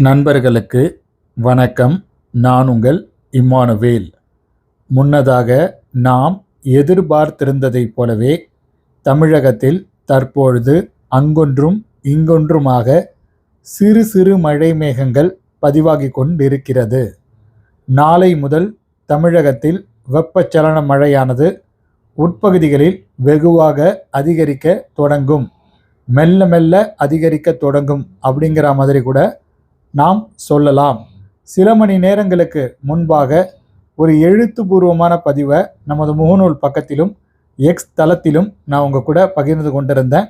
நண்பர்களுக்கு வணக்கம். நான் உங்கள் இம்மானுவேல். முன்னதாக நாம் எதிர்பார்த்திருந்ததைப் போலவே தமிழகத்தில் தற்பொழுது அங்கொன்றும் இங்கொன்றுமாக சிறு சிறு மழை மேகங்கள் பதிவாகி கொண்டிருக்கிறது. நாளை முதல் தமிழகத்தில் வெப்பச்சலன மழையானது உட்பகுதிகளில் வெகுவாக அதிகரிக்க தொடங்கும். மெல்ல மெல்ல அதிகரிக்க தொடங்கும் அப்படிங்கிற மாதிரி கூட நாம் சொல்லலாம். சில மணி நேரங்களுக்கு முன்பாக ஒரு எழுத்துப்பூர்வமான பதிவை நமது முகநூல் பக்கத்திலும் எக்ஸ் தளத்திலும் நான் உங்கள் கூட பகிர்ந்து கொண்டிருந்தேன்.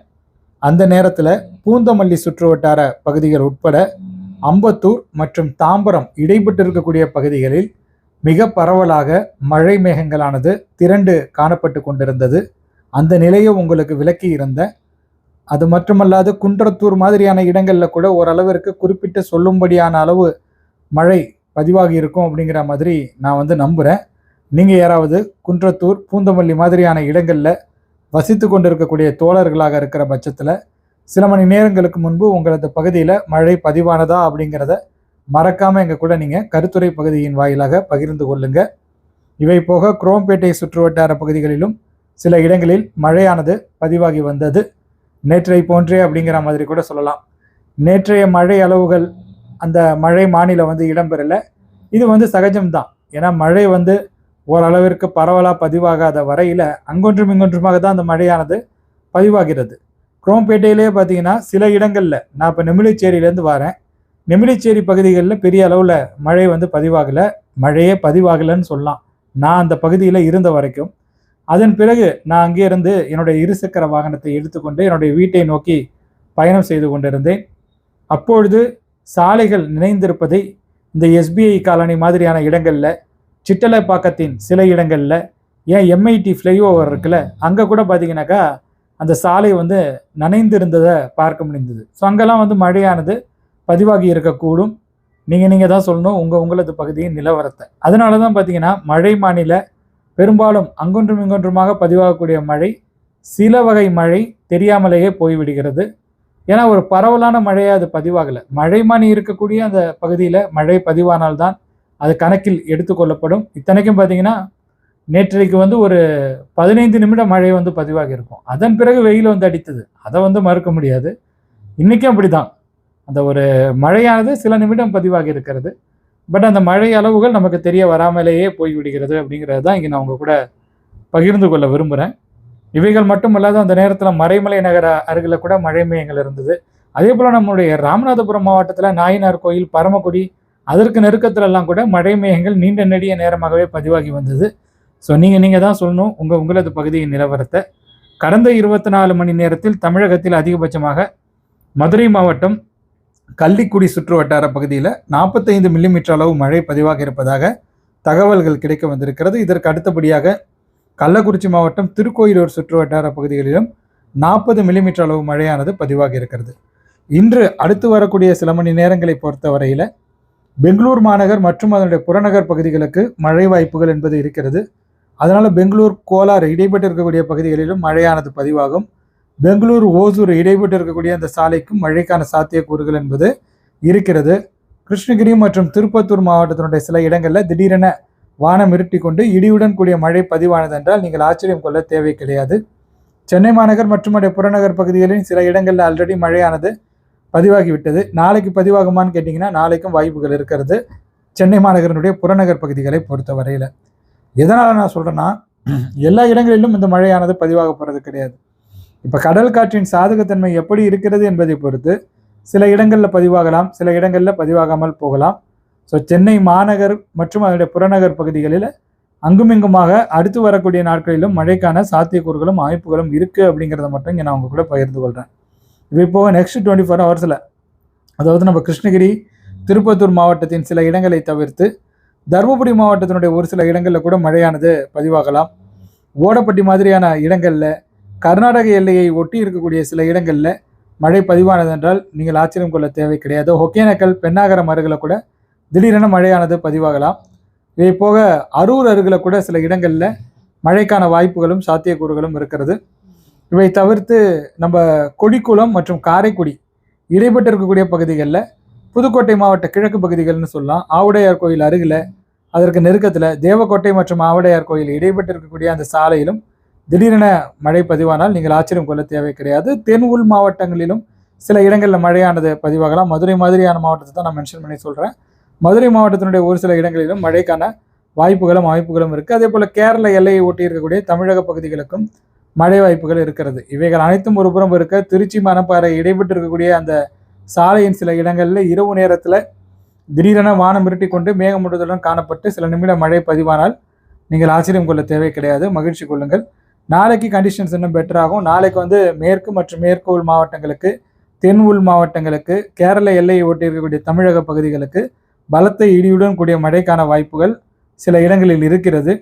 அந்த நேரத்தில் பூந்தமல்லி சுற்றுவட்டார பகுதிகள் உட்பட அம்பத்தூர் மற்றும் தாம்பரம் இடைப்பட்டு இருக்கக்கூடிய பகுதிகளில் மிக பரவலாக மழை மேகங்களானது திரண்டு காணப்பட்டு கொண்டிருந்தது. அந்த நிலையை உங்களுக்கு விளக்கி இருந்தேன் அது மட்டுமல்லாது குன்றத்தூர் மாதிரியான இடங்களில் கூட ஓரளவிற்கு குறிப்பிட்டு சொல்லும்படியான அளவு மழை பதிவாகி இருக்கும் அப்படிங்கிற மாதிரி நான் வந்து நம்புகிறேன் நீங்கள் யாராவது குன்றத்தூர் பூந்தமல்லி மாதிரியான இடங்களில் வசித்து கொண்டிருக்கக்கூடிய தோழர்களாக இருக்கிற பட்சத்தில் சில மணி நேரங்களுக்கு முன்பு உங்களது பகுதியில் மழை பதிவானதா அப்படிங்கிறத மறக்காமல் எங்கள் கூட நீங்கள் கருத்துரை பகுதியின் வாயிலாக பகிர்ந்து கொள்ளுங்க. இவை போக குரோம்பேட்டை சுற்றுவட்டார பகுதிகளிலும் சில இடங்களில் மழையானது பதிவாகி வந்தது. நேற்றை போன்றே அப்படிங்கிற மாதிரி கூட சொல்லலாம். நேற்றைய மழை அளவுகள் அந்த மழை மாநிலம் வந்து இடம்பெறல. இது வந்து சகஜம்தான். ஏன்னா மழை வந்து ஓரளவிற்கு பரவலாக பதிவாகாத வரையில் அங்கொன்றும் இங்கொன்றுமாக தான் அந்த மழையானது பதிவாகிறது. குரோம்பேட்டையிலே பார்த்தீங்கன்னா சில இடங்களில் நான் இப்போ நெமிலிச்சேரியிலேருந்து வரேன். நெமிலிச்சேரி பகுதிகளில் பெரிய அளவில் மழை வந்து பதிவாகலை. மழையே பதிவாகலைன்னு சொல்லலாம். நான் அந்த பகுதியில் இருந்த வரைக்கும் அதன் பிறகு நான் அங்கே இருந்து என்னுடைய இருசக்கர வாகனத்தை எடுத்துக்கொண்டு என்னுடைய வீட்டை நோக்கி பயணம் செய்து கொண்டிருந்தேன். அப்பொழுது சாலைகள் நினைந்திருப்பதை இந்த எஸ்பிஐ காலனி மாதிரியான இடங்களில் சிட்டலைப்பாக்கத்தின் சில இடங்களில் ஏன் எம்ஐடி ஃப்ளைஓவர் இருக்குல்ல அங்கே கூட பார்த்தீங்கன்னாக்கா அந்த சாலை வந்து நனைந்திருந்ததை பார்க்க முடிந்தது. ஸோ அங்கெல்லாம் வந்து மழையானது பதிவாகி இருக்கக்கூடும். நீங்கள் நீங்கள் தான் சொல்லணும் உங்கள் உங்களது பகுதியின் நிலவரத்தை. அதனால தான் பார்த்தீங்கன்னா மழை மாநில பெரும்பாலும் அங்கொன்றும் இங்கொன்றுமாக பதிவாகக்கூடிய மழை சில வகை மழை தெரியாமலேயே போய்விடுகிறது. ஏன்னா ஒரு பரவலான மழையை அது பதிவாகலை. மழைமானி இருக்கக்கூடிய அந்த பகுதியில் மழை பதிவானால்தான் அது கணக்கில் எடுத்துக்கொள்ளப்படும் இத்தனைக்கும் பார்த்தீங்கன்னா நேற்றைக்கு வந்து ஒரு பதினைந்து நிமிடம் மழை வந்து பதிவாகி இருக்கும். அதன் பிறகு வெயில் வந்து அடித்தது. அதை வந்து மறுக்க முடியாது. இன்றைக்கும் அப்படி தான் அந்த ஒரு மழையானது சில நிமிடம் பதிவாகி இருக்கிறது. பட் அந்த மழை அளவுகள் நமக்கு தெரிய வராமலேயே போய்விடுகிறது அப்படிங்கிறது தான் இங்கே நான் உங்கள் கூட பகிர்ந்து கொள்ள விரும்புகிறேன் இவைகள் மட்டுமல்லாத அந்த நேரத்தில் மறைமலை நகர அருகில் கூட மழை மேயங்கள் இருந்தது. அதே போல் நம்மளுடைய ராமநாதபுரம் மாவட்டத்தில் நாயினார் கோயில் பரமக்குடி அதற்கு நெருக்கத்திலெல்லாம் கூட மழை மேகங்கள் நீண்ட நெடிய நேரமாகவே பதிவாகி வந்தது. ஸோ நீங்கள் நீங்கள் தான் சொல்லணும் உங்கள் உங்களது பகுதியின் நிலவரத்தை. கடந்த இருபத்தி நாலு மணி நேரத்தில் தமிழகத்தில் அதிகபட்சமாக மதுரை மாவட்டம் கள்ளிக்குடி சுற்று வட்டார பகுதியில் நாற்பத்தைந்து மில்லிமீட்டர் அளவு மழை பதிவாக இருப்பதாக தகவல்கள் கிடைக்க வந்திருக்கிறது. இதற்கு அடுத்தபடியாக கள்ளக்குறிச்சி மாவட்டம் திருக்கோயிலூர் சுற்று வட்டார பகுதிகளிலும் நாற்பது மில்லிமீட்டர் அளவு மழையானது பதிவாக இருக்கிறது. இன்று அடுத்து வரக்கூடிய சில மணி நேரங்களை பொறுத்தவரையில் பெங்களூர் மாநகர் மற்றும் அதனுடைய புறநகர் பகுதிகளுக்கு மழை வாய்ப்புகள் என்பது இருக்கிறது. அதனால் பெங்களூர் கோலார் இடைப்பட்டு இருக்கக்கூடிய பகுதிகளிலும் மழையானது பதிவாகும். பெங்களூர் ஓசூர் இடைப்பட்டு இருக்கக்கூடிய அந்த சாலைக்கும் மழைக்கான சாத்தியக்கூறுகள் என்பது இருக்கிறது. கிருஷ்ணகிரி மற்றும் திருப்பத்தூர் மாவட்டத்தினுடைய சில இடங்களில் திடீரென வானம் இருட்டி கொண்டு இடியுடன் கூடிய மழை பதிவானது என்றால் நீங்கள் ஆச்சரியம் கொள்ள தேவை கிடையாது. சென்னை மாநகர் மற்றும் அதே புறநகர் பகுதிகளின் சில இடங்களில் ஆல்ரெடி மழையானது பதிவாகிவிட்டது. நாளைக்கு பதிவாகுமான்னு கேட்டிங்கன்னா நாளைக்கும் வாய்ப்புகள் இருக்கிறது. சென்னை மாநகரனுடைய புறநகர் பகுதிகளை பொறுத்த வரையில் எதனால் நான் சொல்கிறேன்னா எல்லா இடங்களிலும் இந்த மழையானது பதிவாக போகிறது கிடையாது. இப்போ கடல் காற்றின் சாதகத்தன்மை எப்படி இருக்கிறது என்பதை பொறுத்து சில இடங்களில் பதிவாகலாம் சில இடங்களில் பதிவாகாமல் போகலாம். ஸோ சென்னை மாநகர் மற்றும் அதனுடைய புறநகர் பகுதிகளில் அங்குமிங்குமாக அடுத்து வரக்கூடிய நாட்களிலும் மழைக்கான சாத்தியக்கூறுகளும் வாய்ப்புகளும் இருக்குது அப்படிங்கிறத மட்டும் இங்கே நான் உங்கள் கூட பகிர்ந்து கொள்கிறேன் இது போக நெக்ஸ்ட் டுவெண்ட்டி ஃபோர் ஹவர்ஸில் அதாவது நம்ம கிருஷ்ணகிரி திருப்பத்தூர் மாவட்டத்தின் சில இடங்களை தவிர்த்து தருமபுரி மாவட்டத்தினுடைய ஒரு சில இடங்களில் கூட மழையானது பதிவாகலாம். ஓடப்பட்டி மாதிரியான இடங்களில் கர்நாடக எல்லையை ஒட்டி இருக்கக்கூடிய சில இடங்களில் மழை பதிவானதென்றால் நீங்கள் ஆச்சரியம் கொள்ள தேவை கிடையாது. ஒகேனக்கல் பெண்ணாகரம் அருகில் கூட திடீரென மழையானது பதிவாகலாம். இதை போக அரூர் அருகில் கூட சில இடங்களில் மழைக்கான வாய்ப்புகளும் சாத்தியக்கூறுகளும் இருக்கிறது. இவை தவிர்த்து நம்ம கொடிக்குளம் மற்றும் காரைக்குடி இடைப்பட்டு இருக்கக்கூடிய பகுதிகளில் புதுக்கோட்டை மாவட்ட கிழக்கு பகுதிகள்னு சொல்லலாம். ஆவுடையார் கோயில் அருகில் அதற்கு நெருக்கத்தில் தேவக்கோட்டை மற்றும் ஆவுடையார் கோயில் இடைப்பட்டு இருக்கக்கூடிய அந்த சாலையிலும் திடீரென மழை பதிவானால் நீங்கள் ஆச்சரியம் கொள்ள தேவை கிடையாது. தென் உள் மாவட்டங்களிலும் சில இடங்களில் மழையானது பதிவாகலாம். மதுரை மாதிரியான மாவட்டத்தை தான் நான் மென்ஷன் பண்ணி சொல்கிறேன் மதுரை மாவட்டத்தினுடைய ஒரு சில இடங்களிலும் மழைக்கான வாய்ப்புகளும் வாய்ப்புகளும் இருக்குது அதே போல் கேரள எல்லையை ஒட்டி இருக்கக்கூடிய தமிழக பகுதிகளுக்கும் மழை வாய்ப்புகள் இருக்கிறது. இவைகள் அனைத்தும் ஒரு புறம் இருக்க திருச்சி மணப்பாறை இடைபெற்று இருக்கக்கூடிய அந்த சாலையின் சில இடங்களில் இரவு நேரத்தில் திடீரென வானம் மிரட்டி கொண்டு மேகமூட்டத்துடன் காணப்பட்டு சில நிமிட மழை பதிவானால் நீங்கள் ஆச்சரியம் கொள்ள தேவை கிடையாது. மகிழ்ச்சி கொள்ளுங்கள். நாளைக்கு கண்டிஷன்ஸ் இன்னும் பெட்டராகும் நாளைக்கு வந்து மேற்கு மற்றும் மேற்கு உள் மாவட்டங்களுக்கு தென் உள் மாவட்டங்களுக்கு கேரள எல்லையை ஒட்டி இருக்கக்கூடிய தமிழக பகுதிகளுக்கு பலத்த இடியுடன் கூடிய மழைக்கான வாய்ப்புகள் சில இடங்களில் இருக்கிறது.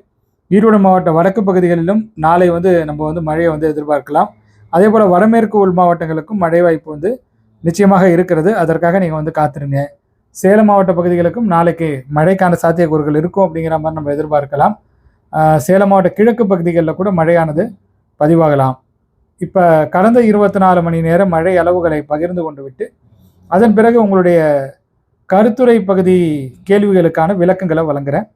ஈரோடு மாவட்ட வடக்கு பகுதிகளிலும் நாளை வந்து நம்ம வந்து மழையை வந்து எதிர்பார்க்கலாம். அதே போல் வடமேற்கு உள் மாவட்டங்களுக்கும் மழை வாய்ப்பு வந்து நிச்சயமாக இருக்கிறது. அதற்காக நீங்கள் வந்து காத்திருங்க. சேலம் மாவட்ட பகுதிகளுக்கும் நாளைக்கு மழைக்கான சாத்தியக்கூறுகள் இருக்கும் அப்படிங்கிற மாதிரி நம்ம எதிர்பார்க்கலாம். சேலம் மாவட்ட கிழக்கு பகுதிகளில் கூட மழையானது பதிவாகலாம். இப்போ கடந்த இருபத்தி நாலு மணி நேரம் மழை அளவுகளை பகிர்ந்து கொண்டு விட்டு அதன் பிறகு உங்களுடைய கருத்துரை பகுதி கேள்விகளுக்கான விளக்கங்களை வழங்குகிறேன்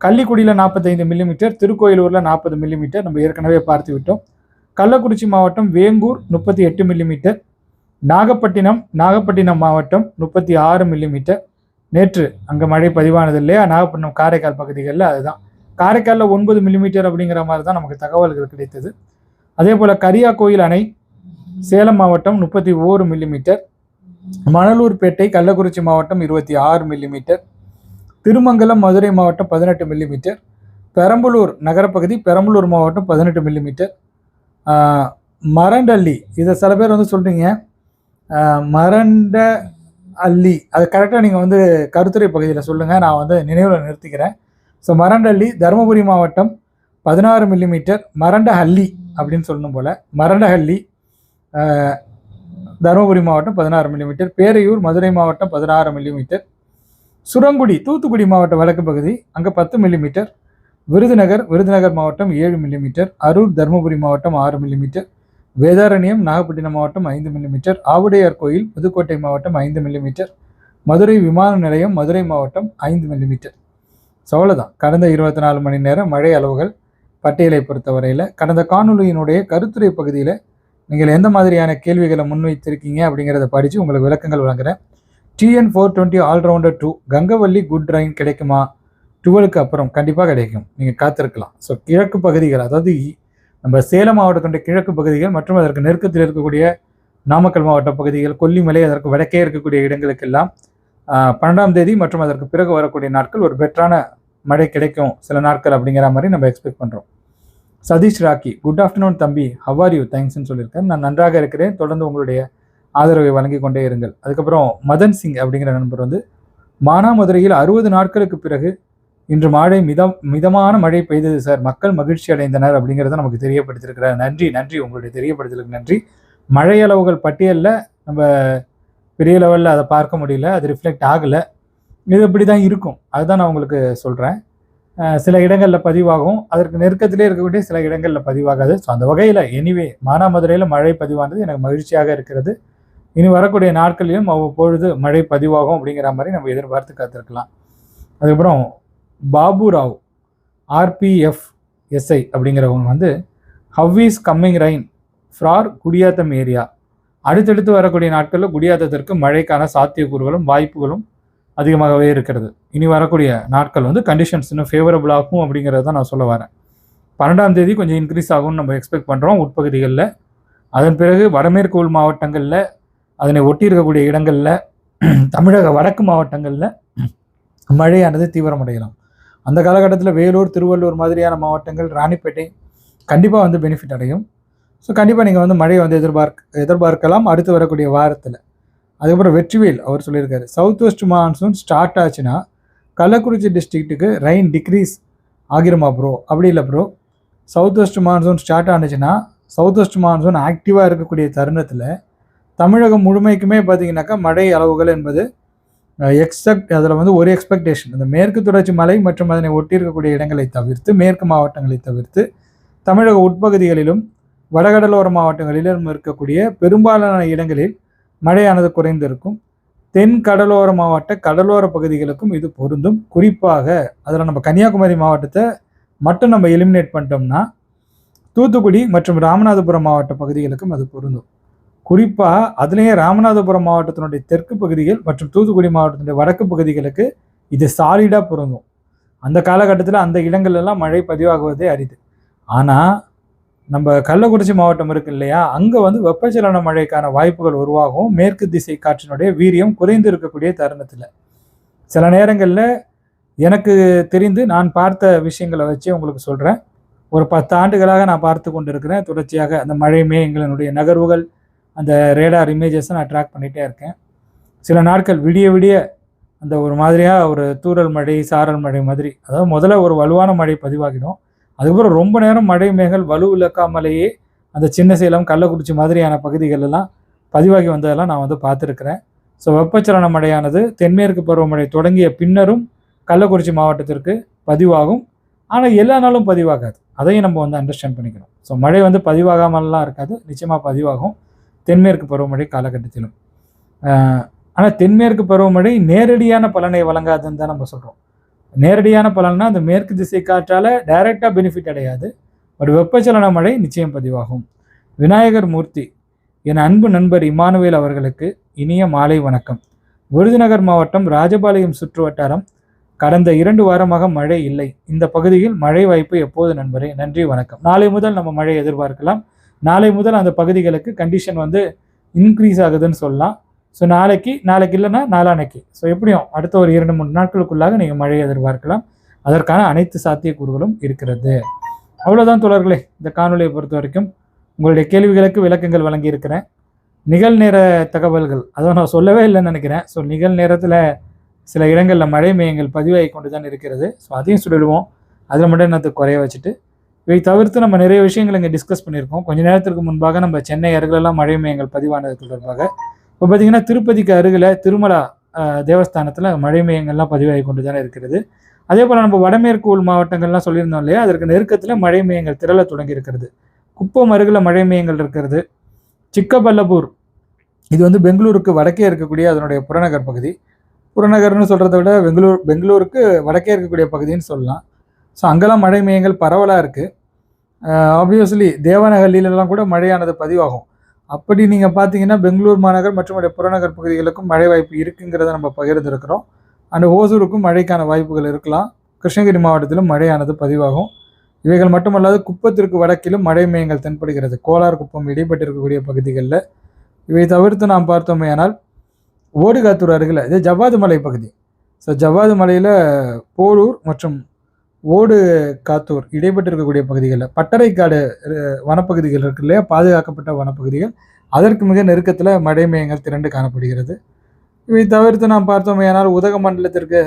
கள்ளிக்குடியில் நாற்பத்தைந்து மில்லிமீட்டர் திருக்கோயிலூரில் நாற்பது மில்லிமீட்டர் நம்ம ஏற்கனவே பார்த்து விட்டோம். கள்ளக்குறிச்சி மாவட்டம் வேங்கூர் முப்பத்தி எட்டு மில்லிமீட்டர் நாகப்பட்டினம் நாகப்பட்டினம் மாவட்டம் முப்பத்தி ஆறு மில்லிமீட்டர் நேற்று அங்கே மழை பதிவானது இல்லையா? நாகப்பட்டினம் காரைக்கால் பகுதிகளில் அதுதான். காரைக்காலில் ஒன்பது மில்லிமீட்டர் அப்படிங்கிற மாதிரி தான் நமக்கு தகவல்கள் கிடைத்தது. அதே போல் கரியா கோயில் அணை சேலம் மாவட்டம் முப்பத்தி ஓரு மில்லிமீட்டர் மணலூர்பேட்டை கள்ளக்குறிச்சி மாவட்டம் இருபத்தி ஆறு மில்லிமீட்டர் திருமங்கலம் மதுரை மாவட்டம் பதினெட்டு மில்லிமீட்டர் பெரம்பலூர் நகரப்பகுதி பெரம்பலூர் மாவட்டம் பதினெட்டு மில்லிமீட்டர் மரண்டள்ளி இதை சில பேர் வந்து சொல்கிறீங்க மரண்ட அள்ளி அது கரெக்டாக நீங்கள் வந்து கருத்துரை பகுதியில் சொல்லுங்கள் நான் வந்து நினைவில் நிறுத்திக்கிறேன். ஸோ மரண்டள்ளி தருமபுரி மாவட்டம் பதினாறு மில்லிமீட்டர் மரண்டஹள்ளி அப்படின்னு சொல்லணும் போல். மரண்டஹள்ளி தருமபுரி மாவட்டம் பதினாறு மில்லிமீட்டர் பேரையூர் மதுரை மாவட்டம் பதினாறு மில்லிமீட்டர் சுரங்குடி தூத்துக்குடி மாவட்ட வடக்கு பகுதி அங்கே பத்து மில்லிமீட்டர் விருதுநகர் விருதுநகர் மாவட்டம் ஏழு மில்லிமீட்டர் அரூர் தருமபுரி மாவட்டம் ஆறு மில்லிமீட்டர் வேதாரண்யம் நாகப்பட்டினம் மாவட்டம் ஐந்து மில்லிமீட்டர் ஆவுடையார் கோயில் புதுக்கோட்டை மாவட்டம் ஐந்து மில்லிமீட்டர் மதுரை விமான நிலையம் மதுரை மாவட்டம் ஐந்து மில்லிமீட்டர் ஸோ அவ்வளோதான் கடந்த இருபத்தி நாலு மணி நேரம் மழை அளவுகள் பட்டியலை பொறுத்தவரையில் கடந்த காணொலியினுடைய கருத்துரை பகுதியில் நீங்கள் எந்த மாதிரியான கேள்விகளை முன்வைத்திருக்கீங்க அப்படிங்கிறத படித்து உங்களுக்கு விளக்கங்கள் வழங்குகிறேன் TN four twenty all rounder to Gangavalli good rain கிடைக்குமா? டுவெலுக்கு அப்புறம் கண்டிப்பாக கிடைக்கும். நீங்கள் காத்திருக்கலாம். ஸோ கிழக்கு பகுதிகள் அதாவது இ- நம்ம சேலம் மாவட்டத்தினுடைய கிழக்கு பகுதிகள் மற்றும் அதற்கு நெருக்கத்தில் இருக்கக்கூடிய நாமக்கல் மாவட்ட பகுதிகள் கொல்லிமலை அதற்கு வடக்கே இருக்கக்கூடிய இடங்களுக்கெல்லாம் பன்னெண்டாம் தேதி மற்றும் அதற்கு பிறகு வரக்கூடிய நாட்கள் ஒரு பெட்டரான மழை கிடைக்கும் சில நாட்கள் அப்படிங்கிற மாதிரி நம்ம எக்ஸ்பெக்ட் பண்ணுறோம் சதீஷ் ராக்கி குட் ஆஃப்டர்நூன் தம்பி ஹவ் யூ தேங்க்ஸ்னு சொல்லியிருக்கேன் நான் நன்றாக இருக்கிறேன். தொடர்ந்து உங்களுடைய ஆதரவை வழங்கி கொண்டே இருங்கள். அதுக்கப்புறம் மதன் சிங் அப்படிங்கிற நண்பர் வந்து மானாமதுரையில் அறுபது நாட்களுக்கு பிறகு இன்று மழை மிதம் மிதமான மழை பெய்தது சார். மக்கள் மகிழ்ச்சி அடைந்தனர் அப்படிங்கிறத நமக்கு தெரியப்படுத்தியிருக்கிறார். நன்றி நன்றி. உங்களுடைய தெரியப்படுத்தலுக்கு நன்றி. மழையளவுகள் பட்டியலில். நம்ம பெரிய லெவலில் அதை பார்க்க முடியல. அது ரிஃப்ளெக்ட் ஆகலை. இது இப்படி தான் இருக்கும். அதுதான் நான் உங்களுக்கு சொல்கிறேன் சில இடங்களில் பதிவாகும். அதற்கு நெருக்கத்திலே இருக்கக்கூடிய சில இடங்களில் பதிவாகாது. ஸோ அந்த வகையில் எனிவே மானாமதுரையில் மழை பதிவானது எனக்கு மகிழ்ச்சியாக இருக்கிறது. இனி வரக்கூடிய நாட்களிலும் அவ்வப்பொழுது மழை பதிவாகும் அப்படிங்கிற மாதிரி நம்ம எதிர்பார்த்து காத்திருக்கலாம். அதுக்கப்புறம் பாபு ராவ் ஆர்பிஎஃப் எஸ்ஐ அப்படிங்கிறவங்க வந்து ஹவ் இஸ் கம்மிங் ரைன் ஃப்ரார் குடியாத்தம் ஏரியா அடுத்தடுத்து வரக்கூடிய நாட்களில் குடியாத்தத்திற்கு மழைக்கான சாத்தியக்கூறுகளும் வாய்ப்புகளும் அதிகமாகவே இருக்கிறது. இனி வரக்கூடிய நாட்கள் வந்து கண்டிஷன்ஸ் இன்னும் ஃபேவரபிள் ஆகும் அப்படிங்கிறத தான் நான் சொல்ல வரேன். பன்னெண்டாம் தேதி கொஞ்சம் இன்க்ரீஸ் ஆகும்னு நம்ம எக்ஸ்பெக்ட் பண்ணுறோம் உட்பகுதிகளில். அதன் பிறகு வடமேற்கு உள் மாவட்டங்களில் அதனை ஒட்டி இருக்கக்கூடிய இடங்களில் தமிழக வடக்கு மாவட்டங்களில் மழையானது தீவிரமடையலாம். அந்த காலகட்டத்தில் வேலூர் திருவள்ளூர் மாதிரியான மாவட்டங்கள் ராணிப்பேட்டை கண்டிப்பாக வந்து பெனிஃபிட் அடையும். ஸோ கண்டிப்பாக நீங்கள் வந்து மழையை வந்து எதிர்பார்க்க எதிர்பார்க்கலாம். அடுத்து வரக்கூடிய வாரத்தில். அதுக்கப்புறம் வெற்றிவேல் அவர் சொல்லியிருக்காரு. சவுத் வெஸ்ட் மான்சூன் ஸ்டார்ட் ஆச்சுன்னா கள்ளக்குறிச்சி டிஸ்ட்ரிக்ட்டுக்கு ரெயின் டிக்ரீஸ் ஆகிருமா ப்ரோ அப்படி இல்லை bro south west monsoon start ஆனுச்சுன்னா south west monsoon ஆக்டிவாக இருக்கக்கூடிய தருணத்தில் தமிழகம் முழுமைக்குமே பார்த்தீங்கன்னாக்கா மழை அளவுகள் என்பது எக்ஸப்ட் அதில் வந்து ஒரு எக்ஸ்பெக்டேஷன் இந்த மேற்கு தொடர்ச்சி மலை மற்றும் அதனை ஒட்டி இருக்கக்கூடிய இடங்களை தவிர்த்து மேற்கு மாவட்டங்களை தவிர்த்து தமிழக உட்பகுதிகளிலும் வடகடலோர மாவட்டங்களிலும் இருக்கக்கூடிய பெரும்பாலான இடங்களில் மழையானது குறைந்திருக்கும். தென் கடலோர மாவட்ட கடலோர பகுதிகளுக்கும் இது பொருந்தும். குறிப்பாக அதில் நம்ம கன்னியாகுமரி மாவட்டத்தை மட்டும் நம்ம எலிமினேட் பண்ணிட்டோம்னா தூத்துக்குடி மற்றும் ராமநாதபுரம் மாவட்ட பகுதிகளுக்கும் அது பொருந்தும். குறிப்பாக அதுலேயே ராமநாதபுரம் மாவட்டத்தினுடைய தெற்கு பகுதிகள் மற்றும் தூத்துக்குடி மாவட்டத்தினுடைய வடக்கு பகுதிகளுக்கு இது சாலிடாக பொருந்தும். அந்த காலகட்டத்தில் அந்த இடங்கள்லாம் மழை பதிவாகுவதே அரிது. ஆனால் நம்ம கள்ளக்குறிச்சி மாவட்டம் இருக்கு இல்லையா? அங்கே வந்து வெப்பச்சலன மழைக்கான வாய்ப்புகள் உருவாகும். மேற்கு திசை காற்றினுடைய வீரியம் குறைந்து இருக்கக்கூடிய தருணத்தில். சில நேரங்களில் எனக்கு தெரிந்து நான் பார்த்த விஷயங்களை வச்சு உங்களுக்கு சொல்கிறேன் ஒரு பத்து ஆண்டுகளாக நான் பார்த்து கொண்டு இருக்கிறேன் தொடர்ச்சியாக அந்த மழை மேகங்களினுடைய நகர்வுகள் அந்த ரேடார் இமேஜஸை நான் ட்ராக் பண்ணிகிட்டே இருக்கேன். சில நாட்கள் விடிய விடிய அந்த ஒரு மாதிரியாக ஒரு தூரல் மழை சாரல் மழை மாதிரி அதாவது முதல்ல ஒரு வலுவான மழை பதிவாகிடும். அதுக்கப்புறம் ரொம்ப நேரம் மழை மேகல் வலு இழக்காமலேயே அந்த சின்ன சேலம் கள்ளக்குறிச்சி மாதிரியான பகுதிகள் எல்லாம் பதிவாகி வந்ததெல்லாம் நான் வந்து பார்த்துருக்குறேன். ஸோ வெப்பச்சலன மழையானது தென்மேற்கு பருவமழை தொடங்கிய பின்னரும் கள்ளக்குறிச்சி மாவட்டத்திற்கு பதிவாகும். ஆனால் எல்லா நாளும் பதிவாகாது. அதையும் நம்ம வந்து அண்டர்ஸ்டாண்ட் பண்ணிக்கணும். ஸோ மழை வந்து பதிவாகாமலாம் இருக்காது. நிச்சயமாக பதிவாகும். தென்மேற்கு பருவமழை காலகட்டத்திலும். ஆனால் தென்மேற்கு பருவமழை நேரடியான பலனை வழங்காதுன்னு தான் நம்ம சொல்கிறோம் நேரடியான பலன்னா அந்த மேற்கு திசை காற்றால் டைரெக்டாக பெனிஃபிட் அடையாது. பட் வெப்பச்சலன மழை நிச்சயம் பதிவாகும். விநாயகர் மூர்த்தி என் அன்பு நண்பர் இமானுவேல் அவர்களுக்கு இனிய மாலை வணக்கம். விருதுநகர் மாவட்டம் ராஜபாளையம் சுற்று வட்டாரம் கடந்த இரண்டு வாரமாக மழை இல்லை. இந்த பகுதியில் மழை வாய்ப்பு எப்போது நண்பரே? நன்றி வணக்கம். நாளை முதல் நம்ம மழை எதிர்பார்க்கலாம். நாளை முதல் அந்த பகுதிகளுக்கு கண்டிஷன் வந்து இன்க்ரீஸ் ஆகுதுன்னு சொல்லலாம். ஸோ நாளைக்கு நாளைக்கு இல்லைன்னா நாளானைக்கு. ஸோ எப்படியும் அடுத்த ஒரு இரண்டு மூணு நாட்களுக்குள்ளாக நீங்கள் மழையை எதிர்பார்க்கலாம். அதற்கான அனைத்து சாத்தியக்கூறுகளும் இருக்கிறது. அவ்வளோதான் தொடர்களே இந்த காணொலியை பொறுத்த வரைக்கும். உங்களுடைய கேள்விகளுக்கு விளக்கங்கள் வழங்கியிருக்கிறேன். நிகழ்நேர தகவல்கள் அதை நான் சொல்லவே இல்லைன்னு நினைக்கிறேன். ஸோ நிகழ் நேரத்தில் சில இடங்களில் மழை மேயங்கள் பதிவாகி கொண்டு தான் இருக்கிறது. ஸோ அதையும் சொல்லிடுவோம். அதில் மட்டும் என்னத்தை குறைய வச்சுட்டு. இவை தவிர்த்து நம்ம நிறைய விஷயங்கள் இங்கே டிஸ்கஸ் பண்ணியிருக்கோம். கொஞ்ச நேரத்திற்கு முன்பாக நம்ம சென்னை அருகிலெல்லாம் மழை மேயங்கள் பதிவானது தொடர்பாக. இப்போ பார்த்தீங்கன்னா திருப்பதிக்கு அருகில் திருமலா தேவஸ்தானத்தில் மழை மையங்கள்லாம் பதிவாகி கொண்டு தானே இருக்கிறது. அதே போல் நம்ம வடமேற்கு உள் மாவட்டங்கள்லாம் சொல்லியிருந்தோம் இல்லையா? அதற்கு நெருக்கத்தில் மழைமயங்கள் திரள தொடங்கி இருக்கிறது. குப்பம் அருகில் மழைமயங்கள் இருக்கிறது. சிக்கபல்லபூர் இது வந்து பெங்களூருக்கு வடக்கே இருக்கக்கூடிய அதனுடைய புறநகர் பகுதி. புறநகர்னு சொல்கிறத விட பெங்களூர் பெங்களூருக்கு வடக்கே இருக்கக்கூடிய பகுதின்னு சொல்லலாம். ஸோ அங்கெல்லாம் மழைமயங்கள் பரவலாக இருக்குது ஆப்வியஸ்லி தேவநகர்லாம் கூட மழையானது பதிவாகும். அப்படி நீங்கள் பார்த்தீங்கன்னா பெங்களூர் மாநகர் மற்றும் புறநகர் பகுதிகளுக்கும் மழை வாய்ப்பு இருக்குங்கிறத நம்ம பகிர்ந்துருக்கிறோம். அண்ட் ஓசூருக்கும் மழைக்கான வாய்ப்புகள் இருக்கலாம். கிருஷ்ணகிரி மாவட்டத்திலும் மழையானது பதிவாகும். இவைகள் மட்டுமல்லாது குப்பத்திற்கு வடக்கிலும் மழை மேயங்கள் தென்படுகிறது. கோலார் குப்பம் இடைப்பட்டிருக்கக்கூடிய பகுதிகளில். இவை தவிர்த்து நாம் பார்த்தோமேயானால் ஓடுகாத்தூர் அருகில் இது ஜவ்வாது மலை பகுதி. ஸோ ஜவ்வாது மலையில் போலூர் மற்றும் ஓடு காத்தூர் இடைப்பட்டு இருக்கக்கூடிய பகுதிகளில் பட்டறைக்காடு வனப்பகுதிகள் இருக்கு இல்லையா? பாதுகாக்கப்பட்ட வனப்பகுதிகள். அதற்கு மிக நெருக்கத்தில் மடைமயங்கள் திரண்டு காணப்படுகிறது. இவை தவிர்த்து நாம் பார்த்தோம் ஏனால் உதகமண்டலத்திற்கு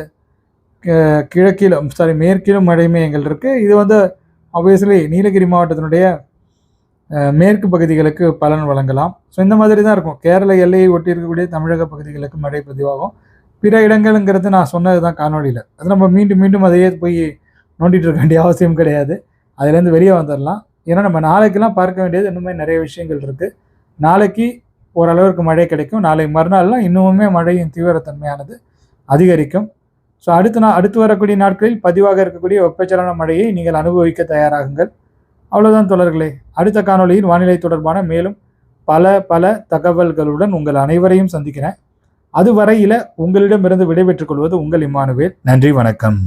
கிழக்கிலும் சாரி மேற்கிலும் மடைமயங்கள் இருக்குது இது வந்து ஆப்வியஸ்லி நீலகிரி மாவட்டத்தினுடைய மேற்கு பகுதிகளுக்கு பலன் வழங்கலாம். ஸோ இந்த மாதிரி தான் இருக்கும். கேரள எல்லையை ஒட்டி இருக்கக்கூடிய தமிழக பகுதிகளுக்கு மழை பதிவாகும். பிற இடங்கள்ங்கிறது நான் சொன்னது தான் காணொலியில் அது நம்ம மீண்டும் மீண்டும் அதையே போய் நோண்டிகிட்டு இருக்க வேண்டிய அவசியம் கிடையாது. அதுலேருந்து வெளியே வந்துடலாம் ஏன்னா நம்ம நாளைக்கெல்லாம் பார்க்க வேண்டியது இன்னுமே நிறைய விஷயங்கள் இருக்குது நாளைக்கு ஓரளவுக்கு மழை கிடைக்கும். நாளை மறுநாள்லாம் இன்னுமே மழையின் தீவிரத்தன்மையானது அதிகரிக்கும். ஸோ அடுத்த நாள் அடுத்து வரக்கூடிய நாட்களில் பதிவாக இருக்கக்கூடிய வெப்பச்சலன மழையை நீங்கள் அனுபவிக்க தயாராகுங்கள். அவ்வளோதான் தொடர்களே. அடுத்த காணொலியில் வானிலை தொடர்பான மேலும் பல பல தகவல்களுடன் உங்கள் அனைவரையும் சந்திக்கிறேன். அதுவரையில் உங்களிடமிருந்து விடைபெற்றுக் கொள்வது உங்கள் இம்மானுவேல். நன்றி வணக்கம்.